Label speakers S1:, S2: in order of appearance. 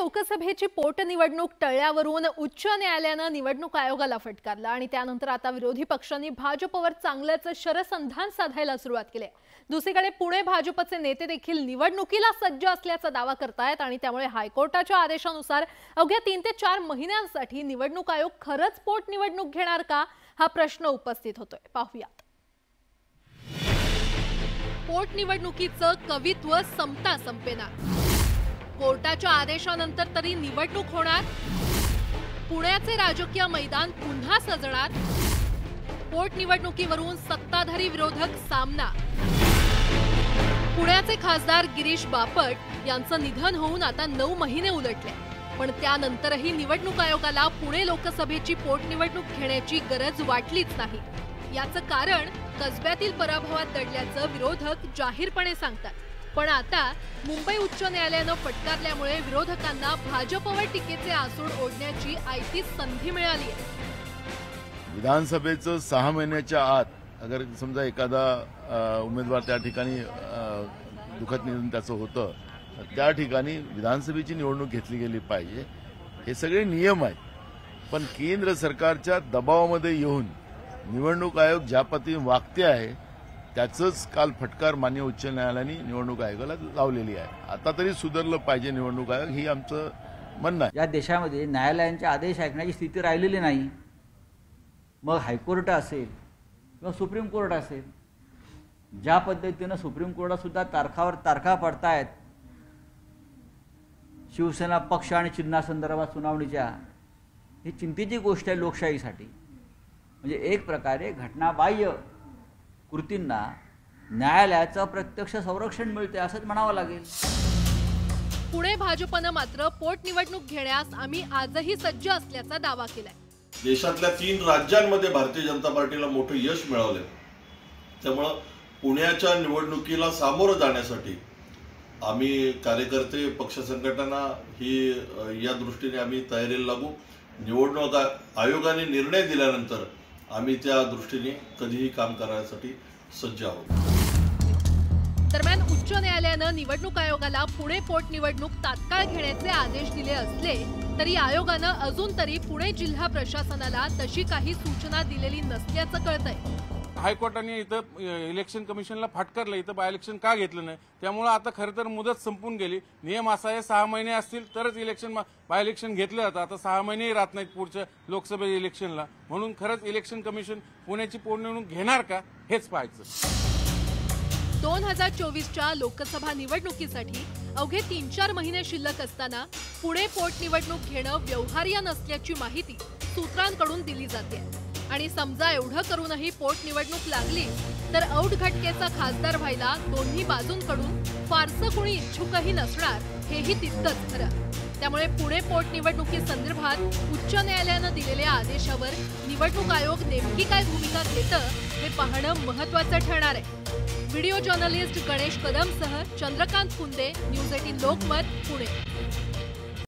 S1: लोकसभेची पोटनिवडणूक टळल्यावरून उच्च न्यायालयानं निवडणूक आयोगाला फटकारलं आणि त्यानंतर आता विरोधी पक्षांनी भाजपवर चांगल्याचं शरसंधान साधायला सुरुवात केली दुसरीकडे पुणे भाजपचे नेते देखील निवडणुकीला सज्ज असल्याचा दावा करतायत आणि त्यामुळे हायकोर्टाच्या आदेशानुसार अवघ्या तीन ते चार महिन्यांसाठी निवडणूक आयोग खरंच पोटनिवडणूक घेणार का हा प्रश्न उपस्थित होतोय. पाहूयात. पोटनिवडणुकीचं कवित्व संपता संपेना. कोर्टाच्या आदेशानंतर तरी निवडणूक होणार. पुण्याचे राजकीय मैदान पुन्हा सजणार. पोटनिवडणुकीवरून सत्ताधारी विरोधक सामना. पुण्याचे खासदार गिरीश बापट यांचं निधन होऊन आता नऊ महिने उलटले. पण त्यानंतरही निवडणूक आयोगाला पुणे लोकसभेची पोटनिवडणूक घेण्याची गरज वाटलीच नाही. याचं कारण कसब्यातील पराभवात दडल्याचं विरोधक जाहीरपणे सांगतात. पण आता मुंबई उच्च न्यायालयानं फटकारल्यामुळे विरोधकांना भाजपवर टीकेचे आसूड ओढण्याची आयती संधी मिळाली आहे.
S2: विधानसभेचं सहा महिन्याच्या आत अगर समजा एखादा उमेदवार त्या ठिकाणी दुखत निधन त्याचं होतं त्या ठिकाणी विधानसभेची निवडणूक घेतली गेली पाहिजे. हे सगळे नियम आहेत. पण केंद्र सरकारच्या दबावामध्ये येऊन निवडणूक आयोग ज्या पद्धतीने वागते आहे त्याचंच काल फटकार मान्य उच्च न्यायालयाने निवडणूक आयोगाला लावलेली आहे. आता तरी सुधारलं पाहिजे निवडणूक आयोग ही आमचं म्हणणं आहे.
S3: या देशामध्ये न्यायालयांचे आदेश ऐकण्याची स्थिती राहिलेली नाही. मग हायकोर्ट असेल किंवा सुप्रीम कोर्ट असेल ज्या पद्धतीनं सुप्रीम कोर्टातसुद्धा तारखावर तारखा पडतायत शिवसेना पक्ष आणि चिन्हासंदर्भात सुनावणीच्या ही चिंतेची गोष्ट आहे लोकशाहीसाठी. म्हणजे एक प्रकारे घटनाबाह्य कृतींना न्यायालयाचं प्रत्यक्ष संरक्षण मिळते असंच म्हणावं लागेल.
S1: पुणे भाजपनं मात्र पोटनिवडणूक घेण्यास आम्ही आजही सज्ज असल्याचा दावा केलाय.
S4: देशातल्या तीन राज्यांमध्ये भारतीय जनता पार्टीला मोठं यश मिळवलंय त्यामुळं पुण्याच्या निवडणुकीला सामोरं जाण्यासाठी आम्ही कार्यकर्ते पक्ष संघटना ही या दृष्टीने आम्ही तयारीला लागू. निवडणूक आयोगाने निर्णय दिल्यानंतर आम्ही त्या दृष्टीने कधीही काम करण्यासाठी सज्ज आहोत.
S1: दरम्यान उच्च न्यायालयानं निवडणूक आयोगाला पुणे पोटनिवडणूक तात्काळ घेण्याचे आदेश दिले असले तरी आयोगानं अजून तरी पुणे जिल्हा प्रशासनाला तशी काही सूचना दिलेली नसल्याचं कळतंय.
S5: हायकोर्टाने इथं इलेक्शन कमिशनला फाटकारलं. इथं बाय इलेक्शन का घेतलं नाही? त्यामुळे आता खरं तर मुदत संपून गेली. नियम असा आहे सहा महिने असतील तरच इलेक्शन बाय इलेक्शन घेतलं जातं. आता सहा महिनेही राहत नाहीत पुढच्या लोकसभा इलेक्शनला. म्हणून खरंच इलेक्शन कमिशन पुण्याची पोटनिवडणूक घेणार का? हेच पाहायचं.
S1: दोन हजार चोवीसच्या लोकसभा निवडणुकीसाठी अवघे तीन चार महिने शिल्लक असताना पुणे पोटनिवडणूक घेणं व्यवहार्य नसल्याची माहिती सूत्रांकडून दिली जाते आणि समजा एवढं करूनही पोटनिवडणूक लागली तर औट घटकेचा खासदार व्हायला दोन्ही बाजूंकडून फारसं कुणी इच्छुकही नसणार हेही तितकंच खरं. त्यामुळे पुणे पोटनिवडणुकीसंदर्भात उच्च न्यायालयानं दिलेल्या आदेशावर निवडणूक आयोग नेमकी काय भूमिका घेतं हे पाहणं महत्वाचं ठरणार आहे. व्हिडिओ जर्नलिस्ट गणेश कदमसह चंद्रकांत कुंदे न्यूज एटीन लोकमत पुणे.